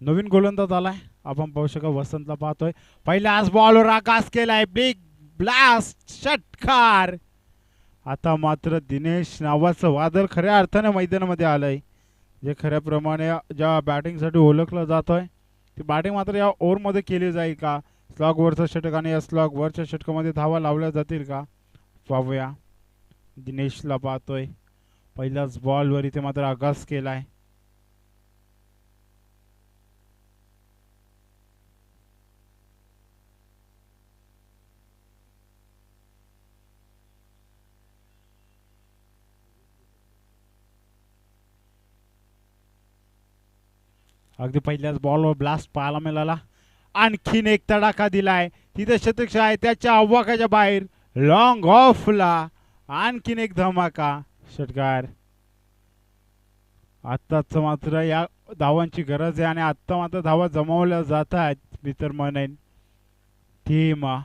नवीन गोलंदाज आलाय. आपण पाहू शकतो वसंतला पाहतोय. पहिल्याच बॉलवर आकाश केलाय. बिग ब्लास्ट षटकार! आता मात्र दिनेश नावाचं वादळ खऱ्या अर्थाने मैदानामध्ये आलंय. जे खऱ्याप्रमाणे ज्या बॅटिंगसाठी ओळखलं जातोय ती बॅटिंग मात्र या ओव्हरमध्ये केली जाईल का? स्लॉगवरचं षटक आणि या स्लॉगवरच्या षटकामध्ये धावा लावल्या जातील का? पाहूया. दिनेशला पाहतोय. पहिल्याच बॉलवर इथे मात्र आगास केलाय. अगदी पहिल्याच बॉलवर ब्लास्ट पाहायला मिळाला. आणखीन एक तडाखा दिलाय. तिथे शतक्ष आहे त्याच्या आव्हाकाच्या बाहेर. लॉंग ऑफला आणखीन एक धमाका. षटकार. आत्ताच मात्र या धावांची गरज आहे आणि आत्ता मात्र धावा जमावल्या जात आहेत. मी तर म्हणेन टीम.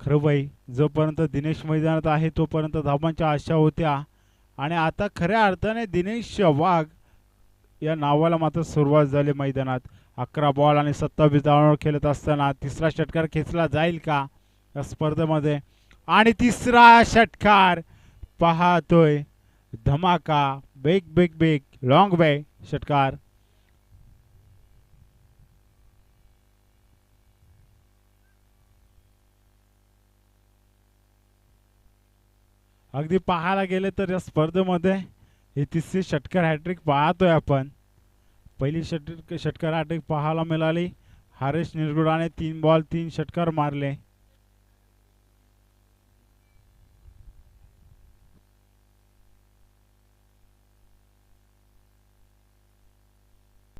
खरं बाई जोपर्यंत दिनेश मैदानात आहे तोपर्यंत धावांच्या आशा होत्या. आणि आता खऱ्या अर्थाने दिनेश वाघ या नावाला मात्र सुरुवात झाली मैदानात. अकरा बॉल आणि सत्तावीस धावांवर खेळत असताना तिसरा षटकार खेचला जाईल का? या स्पर्धेमध्ये. आणि तिसरा षटकार पाहतोय धमाका बेग बेग बेग लॉंग बॅग षटकार. अगदी पाहायला गेले तर या स्पर्धेमध्ये हे तिसरी षटकार हॅट्रिक पाहतोय आपण. पहिली षट षटकार हॅट्रिक पाहायला मिळाली. हरेश निरगुडाने तीन बॉल तीन षटकार मारले.